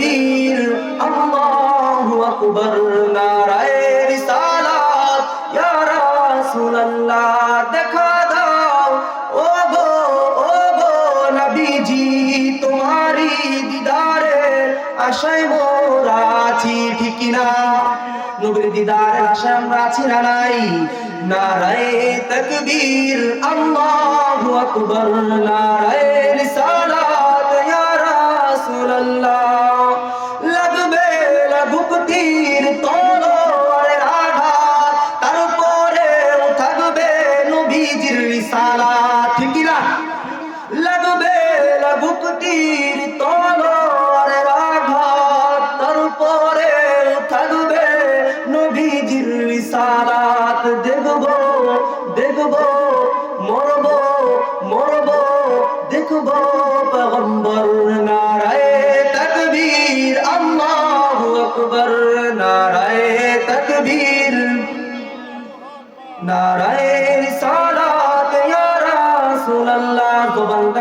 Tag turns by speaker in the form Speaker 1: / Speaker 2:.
Speaker 1: তাকবীর আল্লাহু আকবার, নারায়ে রিসালাত। ইয়া রাসূলুল্লাহ, দেখা দাও। ও গো ও গো নবীজি তোমারি দিদারে আশায় মোরা আছি, ঠিক না নবীর দিদারের আশায় আমরা আছি না নাই? নারায়ে তাকবীর, আল্লাহু আকবার, নারায়ে রিসালাত। রিসালাত ঠিক না লাগবে লাগুক তীর তলোয়ারের আঘাত তারপরে থাকবে নবীজির রিসালাত দেখব দেখব মরব মরব দেখব পেগম্বর নারায়ে তাকবীর আল্লাহু আকবার নারায়ে তাকবীর